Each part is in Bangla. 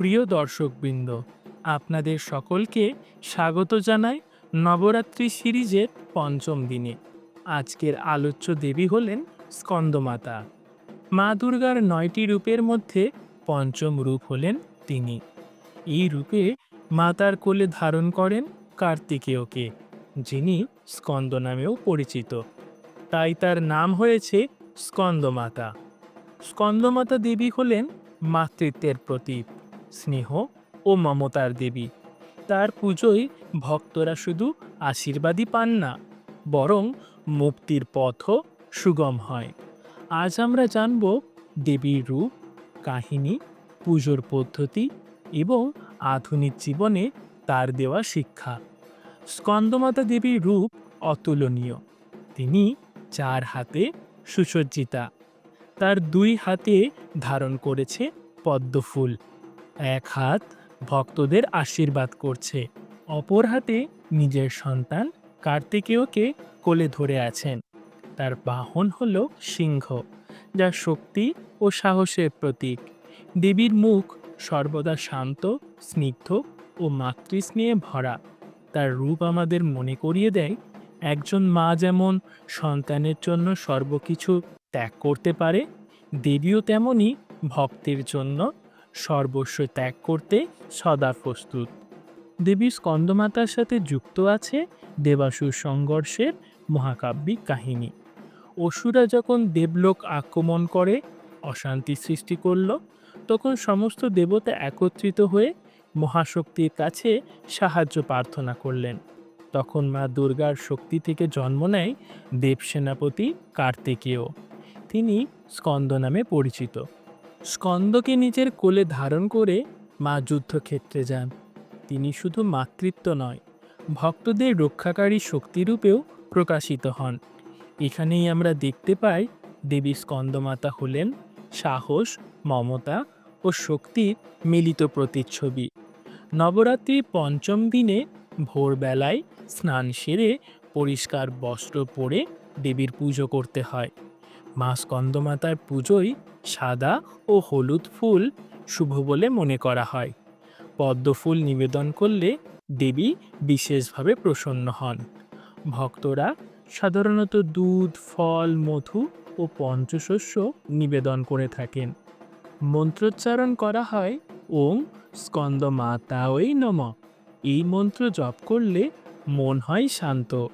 প্রিয় দর্শকবৃন্দ, আপনাদের সকলকে স্বাগত জানাই নবরাত্রি সিরিজের পঞ্চম দিনে। আজকের আলোচ্য দেবী হলেন স্কন্দমাতা। মা দুর্গার নয়টি রূপের মধ্যে পঞ্চম রূপ হলেন তিনি। এই রূপে মাতার কোলে ধারণ করেন কার্তিকেয়কে, যিনি স্কন্দ নামেও পরিচিত। তাই তার নাম হয়েছে স্কন্দমাতা। স্কন্দমাতা দেবী হলেন মাতৃত্বের প্রতীক। স্নেহ ও মমতার দেবী। তার পুজোয় ভক্তরা শুধু আশীর্বাদই পান না, বরং মুক্তির পথও সুগম হয়। আজ আমরা জানব দেবীর রূপ, কাহিনী, পুজোর পদ্ধতি এবং আধুনিক জীবনে তার দেওয়া শিক্ষা। স্কন্দমাতা দেবীর রূপ অতুলনীয়। তিনি চার হাতে সুসজ্জিতা। তার দুই হাতে ধারণ করেছে পদ্মফুল। এক হাত ভক্তদের আশীর্বাদ করছে, অপর হাতে নিজের সন্তান কার্তিকেয়কে কোলে ধরে আছেন। তার বাহন হল সিংহ, যা শক্তি ও সাহসের প্রতীক। দেবীর মুখ সর্বদা শান্ত, স্নিগ্ধ ও মাতৃস্নেহে ভরা। তার রূপ আমাদের মনে করিয়ে দেয়, একজন মা যেমন সন্তানের জন্য সর্বকিছু ত্যাগ করতে পারে, দেবীও তেমনই ভক্তের জন্য সর্বস্ব ত্যাগ করতে সদা প্রস্তুত। দেবী স্কন্দমাতার সাথে যুক্ত আছে দেবাসুর সংঘর্ষের মহাকাব্যিক কাহিনী। অসুরা যখন দেবলোক আক্রমণ করে, অশান্তি সৃষ্টি করল, তখন সমস্ত দেবতা একত্রিত হয়ে মহাশক্তির কাছে সাহায্য প্রার্থনা করলেন। তখন মা দুর্গার শক্তি থেকে জন্ম নেয় দেবসেনাপতি কার্তিকেয়। তিনি স্কন্দ নামে পরিচিত। স্কন্দকে নিজের কোলে ধারণ করে মা যুদ্ধক্ষেত্রে যান। তিনি শুধু মাতৃত্ব নয়, ভক্তদের রক্ষাকারী শক্তিরূপেও প্রকাশিত হন। এখানেই আমরা দেখতে পাই দেবী স্কন্দমাতা হলেন সাহস, মমতা ও শক্তির মিলিত প্রতিচ্ছবি। নবরাত্রির পঞ্চম দিনে ভোরবেলায় স্নান সেরে পরিষ্কার বস্ত্র পরে দেবীর পুজো করতে হয়। মা স্কন্দমাতার পুজোয় সাদা ও হলুদ ফুল শুভ বলে মনে করা হয়। পদ্ম ফুল নিবেদন করলে দেবী বিশেষভাবে প্রসন্ন হন। ভক্তরা সাধারণত দুধ, ফল, মধু ও পঞ্চশস্য নিবেদন করে থাকেন। মন্ত্রোচ্চারণ করা হয়, ওং স্কন্দ মাতাওই নম। এই মন্ত্র জপ করলে মন হয় শান্ত,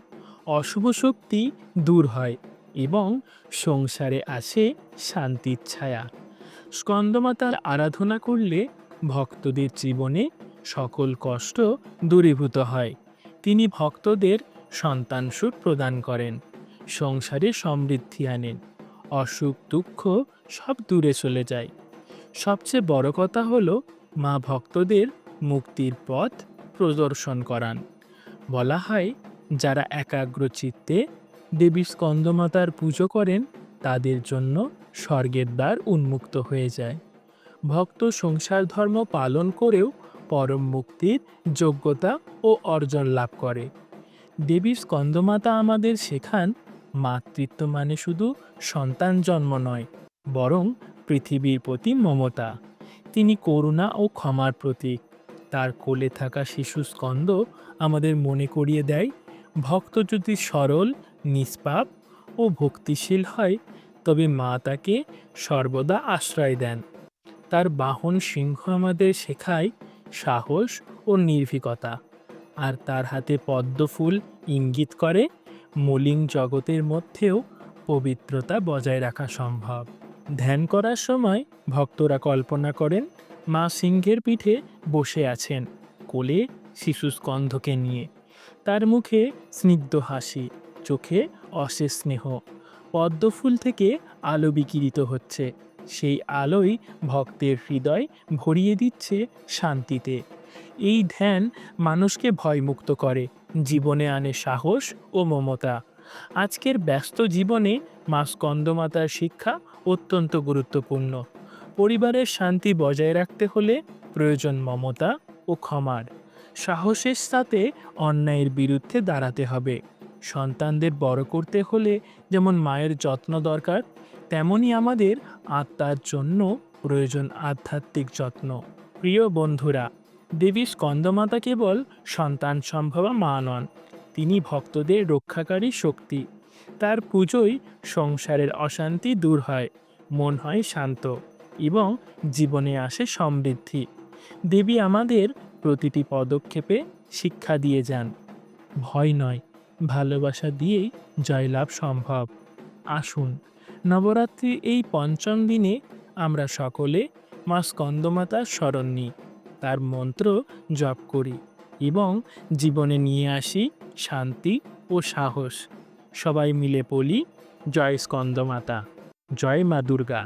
অশুভ শক্তি দূর হয়। এবং সংসারে আসে শান্তির ছায়া। স্কন্দমাতার আরাধনা করলে ভক্তদের জীবনে সকল কষ্ট দূরীভূত হয়। তিনি ভক্তদের সন্তান সুখ প্রদান করেন, সংসারে সমৃদ্ধি আনেন, অসুখ, দুঃখ সব দূরে চলে যায়। সবচেয়ে বড় কথা হলো মা ভক্তদের মুক্তির পথ প্রদর্শন করান। বলা হয়, যারা একাগ্র চিত্তে দেবী স্কন্দমাতার পুজো করেন, তাদের জন্য স্বর্গের দ্বার উন্মুক্ত হয়ে যায়। ভক্ত সংসার ধর্ম পালন করেও পরম মুক্তির যোগ্যতা ও অর্জন লাভ করে। দেবী স্কন্দমাতা আমাদের শেখান, মাতৃত্ব মানে শুধু সন্তান জন্ম নয়, বরং পৃথিবীর প্রতি মমতা। তিনি করুণা ও ক্ষমার প্রতীক। তার কোলে থাকা শিশু স্কন্দ আমাদের মনে করিয়ে দেয়, ভক্ত যদি সরল নিষ্পাপ ও ভক্তিশীল হয়, তবে মা তাকে সর্বদা আশ্রয় দেন। তার বাহন সিংহ আমাদের শেখায় সাহস ও নির্ভীকতা, আর তার হাতে পদ্মফুল ইঙ্গিত করে, মলিন জগতের মধ্যেও পবিত্রতা বজায় রাখা সম্ভব। ধ্যান করার সময় ভক্তরা কল্পনা করেন, মা সিংহের পিঠে বসে আছেন কোলে শিশু স্কন্ধকে নিয়ে। তার মুখে স্নিগ্ধ হাসি। চোখে অশেষ স্নেহ। পদ্মফুল থেকে আলো বিকিরিত হচ্ছে। সেই আলোই ভক্তের হৃদয় ভরিয়ে দিচ্ছে শান্তিতে। এই ধ্যান মানুষকে ভয়মুক্ত করে, জীবনে আনে সাহস ও মমতা। আজকের ব্যস্ত জীবনে মা স্কন্দমাতার শিক্ষা অত্যন্ত গুরুত্বপূর্ণ। পরিবারের শান্তি বজায় রাখতে হলে প্রয়োজন মমতা ও ক্ষমার। সাহসের সাথে অন্যায়ের বিরুদ্ধে দাঁড়াতে হবে। সন্তানদের বড় করতে হলে যেমন মায়ের যত্ন দরকার, তেমনই আমাদের আত্মার জন্য প্রয়োজন আধ্যাত্মিক যত্ন। প্রিয় বন্ধুরা, দেবী স্কন্দমাতা কেবল সন্তান সম্ভবা মা নন, তিনি ভক্তদের রক্ষাকারী শক্তি। তার পুজোয় সংসারের অশান্তি দূর হয়, মন হয় শান্ত এবং জীবনে আসে সমৃদ্ধি। দেবী আমাদের প্রতিটি পদক্ষেপে শিক্ষা দিয়ে যান। ভয় নয় ভালোবাসা দিয়েই জয়লাভ সম্ভব। আসুন, নবরাত্রির এই পঞ্চম দিনে আমরা সকলে মা স্কন্দমাতার স্মরণ নিই, তার মন্ত্র জপ করি এবং জীবনে নিয়ে আসি শান্তি ও সাহস। সবাই মিলে বলি, জয় স্কন্দমাতা, জয় মা দুর্গা।